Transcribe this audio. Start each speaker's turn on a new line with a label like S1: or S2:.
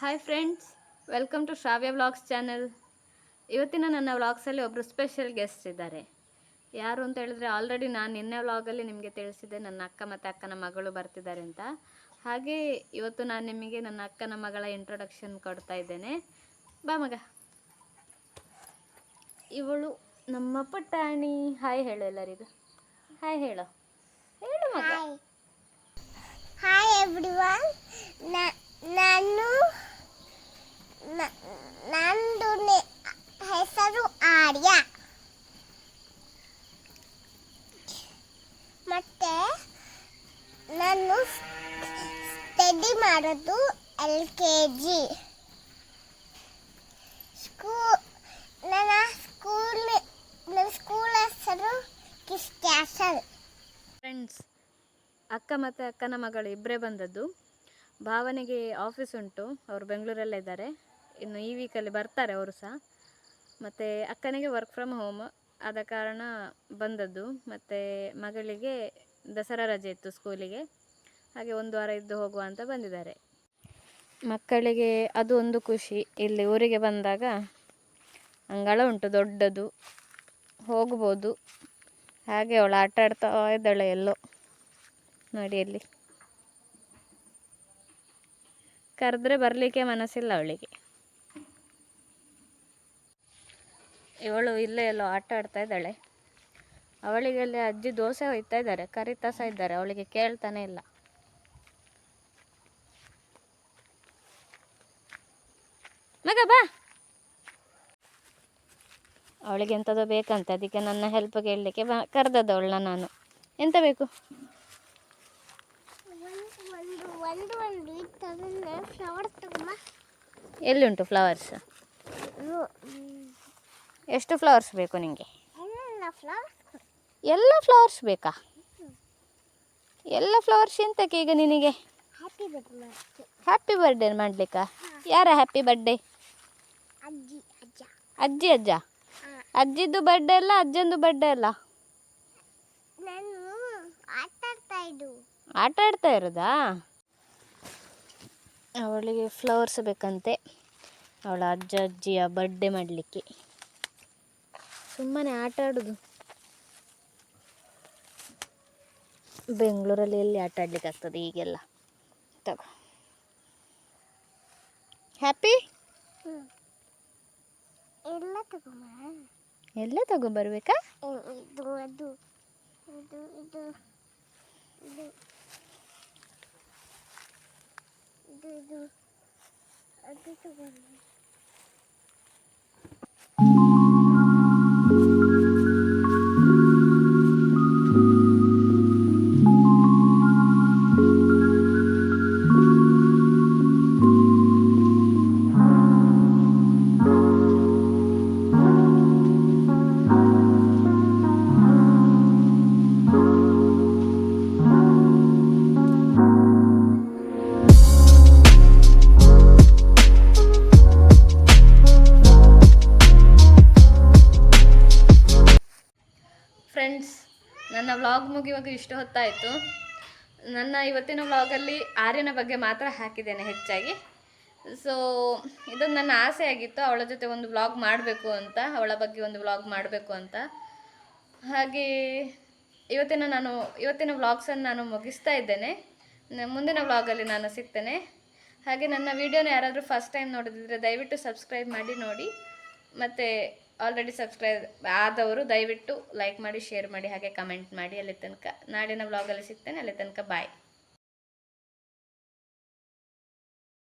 S1: Hi friends welcome to Shravya vlogs channel ಇವತ್ತಿನ ನನ್ನ ವ್ಲಾಗ್ಸಲ್ಲಿ ಒಬ್ಬರು ಸ್ಪೆಷಲ್ ಗೆಸ್ಟ್ ಇದ್ದಾರೆ. ಯಾರು ಅಂತ ಹೇಳಿದ್ರೆ ಆಲ್ರೆಡಿ ನಾನು ನಿನ್ನೆ ವ್ಲಾಗಲ್ಲಿ ನಿಮಗೆ ತಿಳಿಸಿದ್ದೆ ನನ್ನ ಅಕ್ಕ ಮತ್ತು ಅಕ್ಕನ ಮಗಳು ಬರ್ತಿದ್ದಾರೆ ಅಂತ. ಹಾಗೆ ಇವತ್ತು ನಾನು ನಿಮಗೆ ನನ್ನ ಅಕ್ಕನ ಮಗಳ ಇಂಟ್ರೊಡಕ್ಷನ್ ಕೊಡ್ತಾ ಇದ್ದೇನೆ. ಬಾ ಮಗ. ಇವಳು ನಮ್ಮ ಪುಟ್ಟಾಣಿ ಹಾಯ್ ಹೇಳು ಎಲ್ಲರಿಗೂ. ಹಾಯ್ ಹೇಳು. ಹೇಳು ಮಗ.
S2: ಹಾಯ್ ಎವ್ರಿವನ್ ನಾನು ನಂದು ಹೆಸರು ಆರ್ಯ. ಮತ್ತೆ ನಾನು ಸ್ಟಡಿ ಮಾಡೋದು ಎಲ್ ಕೆ ಜಿ ಸ್ಕೂ, ನನ್ನ ಸ್ಕೂಲ್ ನನ್ನ ಸ್ಕೂಲ್ ಹೆಸರು ಕಿಸ್ ಕ್ಯಾಸಲ್.
S1: ಫ್ರೆಂಡ್ಸ್ ಅಕ್ಕ ಮತ್ತು ಅಕ್ಕನ ಮಗಳು ಇಬ್ಬರೇ ಬಂದದ್ದು. ಭಾವನೆಗೆ ಆಫೀಸ್ ಉಂಟು, ಅವರು ಬೆಂಗಳೂರಲ್ಲೇ ಇದ್ದಾರೆ. ಇನ್ನು ಈ ವೀಕಲ್ಲಿ ಬರ್ತಾರೆ ಅವರು ಸಹ. ಮತ್ತು ಅಕ್ಕನಿಗೆ ವರ್ಕ್ ಫ್ರಮ್ ಹೋಮ್ ಆದ ಕಾರಣ ಬಂದದ್ದು. ಮತ್ತು ಮಗಳಿಗೆ ದಸರಾ ರಜೆ ಇತ್ತು ಸ್ಕೂಲಿಗೆ ಹಾಗೆ ಒಂದು ವಾರ ಇದ್ದು ಹೋಗುವ ಅಂತ ಬಂದಿದ್ದಾರೆ. ಮಕ್ಕಳಿಗೆ ಅದು ಒಂದು ಖುಷಿ. ಇಲ್ಲಿ ಊರಿಗೆ ಬಂದಾಗ ಅಂಗಳ ಉಂಟು, ದೊಡ್ಡದು. ಹೋಗ್ಬೋದು. ಹಾಗೆ ಅವಳು ಆಟ ಆಡ್ತಾ ಇದ್ದಾಳೆ ಎಲ್ಲೋ. ನೋಡಿ ಅಲ್ಲಿ ಕರೆದ್ರೆ ಬರಲಿಕ್ಕೆ ಮನಸ್ಸಿಲ್ಲ ಅವಳಿಗೆ. ಇವಳು ಇಲ್ಲೇ ಎಲ್ಲೋ ಆಟ ಆಡ್ತಾ ಇದ್ದಾಳೆ. ಅವಳಿಗೆ ಅಲ್ಲಿ ಅಜ್ಜಿ ದೋಸೆ ಒಯ್ತಾ ಇದ್ದಾರೆ ಕರಿತಾ ಸಹ ಇದ್ದಾರೆ ಅವಳಿಗೆ ಕೇಳ್ತಾನೆ ಇಲ್ಲ. ಮಗ ಬಾ. ಅವಳಿಗೆ ಎಂಥದೋ ಬೇಕಂತೆ ಅದಕ್ಕೆ ನನ್ನ ಹೆಲ್ಪ್ ಕೇಳಲಿಕ್ಕೆ ಬಾ ಕರೆದದ್ದವಳನ್ನ ನಾನು. ಎಂತ ಬೇಕು? ಎಲ್ಲಿ ಉಂಟು ಫ್ಲವರ್ಸ್ ಎಷ್ಟು ಫ್ಲವರ್ಸ್ ಬೇಕು ನಿಮಗೆ
S2: ಎಲ್ಲ ಫ್ಲವರ್ಸ್
S1: ಬೇಕಾ? ಎಲ್ಲ ಫ್ಲವರ್ಸ್ ಎಂತಕ್ಕೆ ಈಗ ನಿನಗೆ?
S2: ಹ್ಯಾಪಿ
S1: ಬರ್ಡೇ ಮಾಡಲಿಕ್ಕಾ? ಯಾರ ಹ್ಯಾಪಿ ಬರ್ಡೇ
S2: ಅಜ್ಜಿ ಅಜ್ಜ.
S1: ಅಜ್ಜಿದ್ದು ಬರ್ಡೇ ಅಲ್ಲ ಅಜ್ಜಂದು ಬರ್ಡೇ ಅಲ್ಲ?
S2: ಆಟ ಆಡ್ತಾ
S1: ಇರೋದಾ? ಅವಳಿಗೆ ಫ್ಲವರ್ಸ್ ಬೇಕಂತೆ. ಅವಳ ಅಜ್ಜ ಅಜ್ಜಿಯ ಬರ್ಡೇ ಮಾಡಲಿಕ್ಕೆ. ಸುಮ್ಮನೆ ಆಟ ಆಡೋದು. ಬೆಂಗಳೂರಲ್ಲಿ ಎಲ್ಲಿ ಆಟ ಆಡ್ಲಿಕ್ಕೆ ಆಗ್ತದೆ ಈಗೆಲ್ಲ? ತಗೋ. ಹ್ಯಾಪಿ
S2: ಎಲ್ಲ ತಗೊಂಬ?
S1: ಎಲ್ಲ ತಗೊಂಬರ್ಬೇಕಾ?
S2: ಇದು ಅದು ಇದು ಇದು ಇದು ಇದು ಇದು ಅದು ತಗೊಂಬ.
S1: ಫ್ರೆಂಡ್ಸ್ ನನ್ನ ವ್ಲಾಗ್ ಮುಗಿಯುವಾಗ ಇಷ್ಟು ಹೊತ್ತಾಯಿತು. ನನ್ನ ಇವತ್ತಿನ ವ್ಲಾಗಲ್ಲಿ ಆರ್ಯನ ಬಗ್ಗೆ ಮಾತ್ರ ಹಾಕಿದ್ದೇನೆ ಹೆಚ್ಚಾಗಿ. ಸೊ ಇದು ನನ್ನ ಆಸೆ ಆಗಿತ್ತು, ಅವಳ ಜೊತೆ ಒಂದು ವ್ಲಾಗ್ ಮಾಡಬೇಕು ಅಂತ, ಅವಳ ಬಗ್ಗೆ ಒಂದು ವ್ಲಾಗ್ ಮಾಡಬೇಕು ಅಂತ. ಹಾಗೆ ಇವತ್ತಿನ ನಾನು, ಇವತ್ತಿನ ವ್ಲಾಗ್ಸನ್ನು ನಾನು ಮುಗಿಸ್ತಾ ಇದ್ದೇನೆ. ಮುಂದಿನ ವ್ಲಾಗಲ್ಲಿ ನಾನು ಸಿಗ್ತೇನೆ. ಹಾಗೆ ನನ್ನ ವೀಡಿಯೋನ ಯಾರಾದರೂ ಫಸ್ಟ್ ಟೈಮ್ ನೋಡಿದ್ರೆ ದಯವಿಟ್ಟು ಸಬ್ಸ್ಕ್ರೈಬ್ ಮಾಡಿ ನೋಡಿ. ಮತ್ತು ಆಲ್ರೆಡಿ ಸಬ್ಸ್ಕ್ರೈಬ್ ಆದವರು ದಯವಿಟ್ಟು ಲೈಕ್ ಮಾಡಿ ಶೇರ್ ಮಾಡಿ, ಹಾಗೆ ಕಮೆಂಟ್ ಮಾಡಿ. ಅಲ್ಲಿ ತನಕ ನಾಡಿನ ವ್ಲಾಗಲ್ಲಿ ಸಿಗ್ತೇನೆ. ಅಲ್ಲಿ ತನಕ ಬಾಯ್